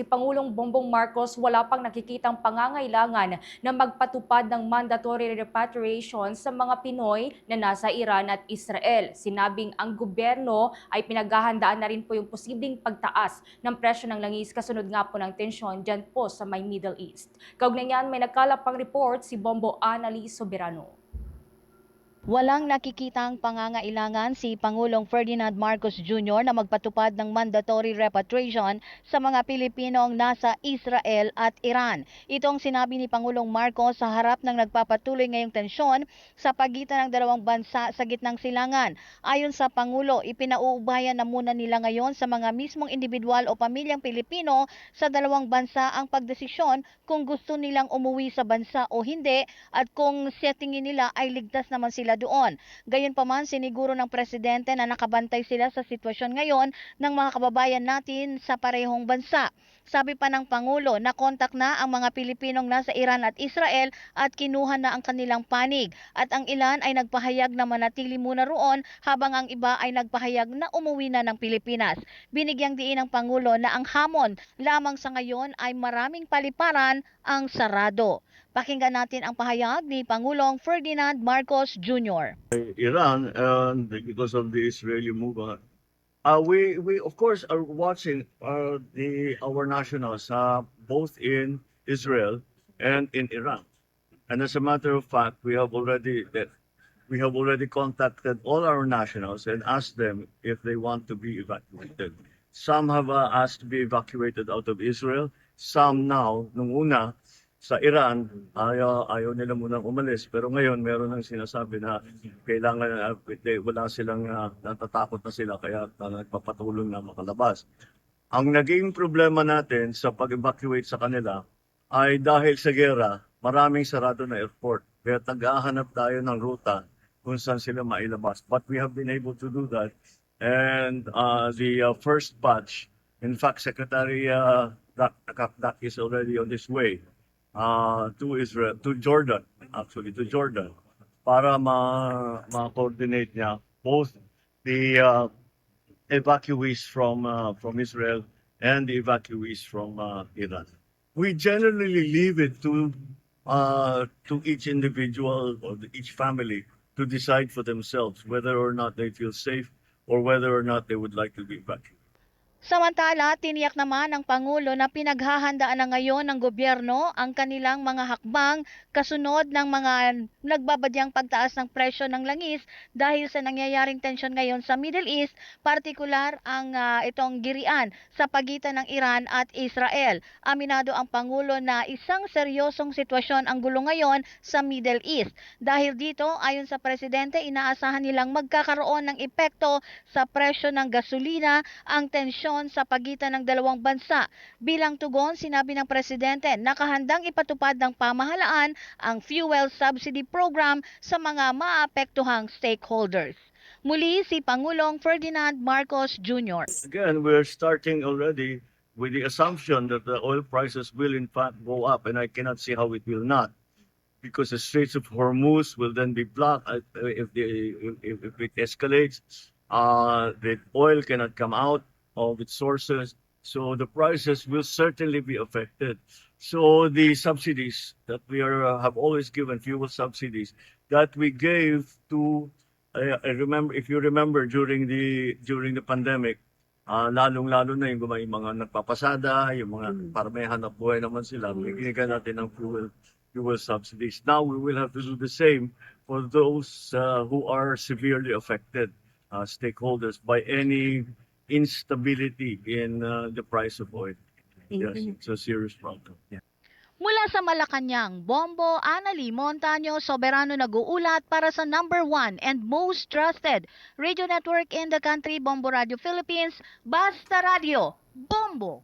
Si Pangulong Bongbong Marcos wala pang nakikitang pangangailangan na magpatupad ng mandatory repatriation sa mga Pinoy na nasa Iran at Israel. Sinabing ang gobyerno ay pinaghahandaan na rin po yung posibleng pagtaas ng presyo ng langis kasunod nga po ng tensyon dyan po sa may Middle East. Kaugnay niyan, may nagkalapang report si Bombo Anali Soberano. Walang nakikitang pangangailangan si Pangulong Ferdinand Marcos Jr. na magpatupad ng mandatory repatriation sa mga Pilipinong nasa Israel at Iran. Itong sinabi ni Pangulong Marcos sa harap ng nagpapatuloy ngayong tensyon sa pagitan ng dalawang bansa sa gitnang silangan. Ayon sa Pangulo, ipinauubayan na muna nila ngayon sa mga mismong individual o pamilyang Pilipino sa dalawang bansa ang pagdesisyon kung gusto nilang umuwi sa bansa o hindi at kung sa nila ay ligtas naman sila doon. Gayunpaman, siniguro ng presidente na nakabantay sila sa sitwasyon ngayon ng mga kababayan natin sa parehong bansa. Sabi pa ng Pangulo, nakontak na ang mga Pilipinong nasa Iran at Israel at kinuha na ang kanilang panig. At ang ilan ay nagpahayag na manatili muna roon habang ang iba ay nagpahayag na umuwi na ng Pilipinas. Binigyang diin ng Pangulo na ang hamon lamang sa ngayon ay maraming paliparan ang sarado. Pakinggan natin ang pahayag ni Pangulong Ferdinand Marcos Jr. Iran and because of the Israeli movement. Uh, we we of course are watching uh, the our nationals uh, both in Israel and in Iran. And as a matter of fact, we have already we have already contacted all our nationals and asked them if they want to be evacuated. Some have uh, asked to be evacuated out of Israel. Some now, nung una, sa Iran, ayaw, ayaw nila munang umalis. Pero ngayon, meron nang sinasabi na kailangan, uh, wala silang, uh, natatakot na sila, kaya uh, nagpapatulong na makalabas. Ang naging problema natin sa pag-evacuate sa kanila ay dahil sa gera, maraming sarado na airport. Kaya tag-ahanap tayo ng ruta kung saan sila mailabas. But we have been able to do that. And uh, the uh, first batch, in fact, Secretary uh, Dak, Dak, Dak is already on this way uh, to Israel, to Jordan, actually, to Jordan, para ma- ma-coordinate niya both the uh, evacuees from uh, from Israel and the evacuees from uh, Iran. We generally leave it to uh, to each individual or each family to decide for themselves whether or not they feel safe or whether or not they would like to be evacuated. Samantala, tiniyak naman ng Pangulo na pinaghahandaan na ngayon ng gobyerno ang kanilang mga hakbang kasunod ng mga nagbabadyang pagtaas ng presyo ng langis dahil sa nangyayaring tensyon ngayon sa Middle East, partikular ang ah, itong girian sa pagitan ng Iran at Israel. Aminado ang Pangulo na isang seryosong sitwasyon ang gulo ngayon sa Middle East. Dahil dito, ayon sa Presidente, inaasahan nilang magkakaroon ng epekto sa presyo ng gasolina ang tensyon sa pagitan ng dalawang bansa. Bilang tugon, sinabi ng Presidente, nakahandang ipatupad ng pamahalaan ang fuel subsidy program sa mga maapektuhang stakeholders. Muli si Pangulong Ferdinand Marcos Jr. Again, we're starting already with the assumption that the oil prices will in fact go up, and I cannot see how it will not, because the Straits of Hormuz will then be blocked uh, if the if, if it escalates. Uh, the oil cannot come out of its sources, so the prices will certainly be affected. So the subsidies that we are uh, have always given fuel subsidies that we gave to I, I remember if you remember during the during the pandemic Ah, lalong-lalo na yung mga, yung mga nagpapasada, yung mga para may hanap buhay naman sila, bigyan natin ng fuel, fuel subsidies. Now we will have to do the same for those uh, who are severely affected uh, stakeholders by any instability in uh, the price of oil. Yes, it's a serious problem. Mula sa Malacanang, Bombo, Anali, Montaño, Soberano nag-uulat para sa number one and most trusted radio network in the country, Bombo Radio Philippines, Basta Radio, Bombo!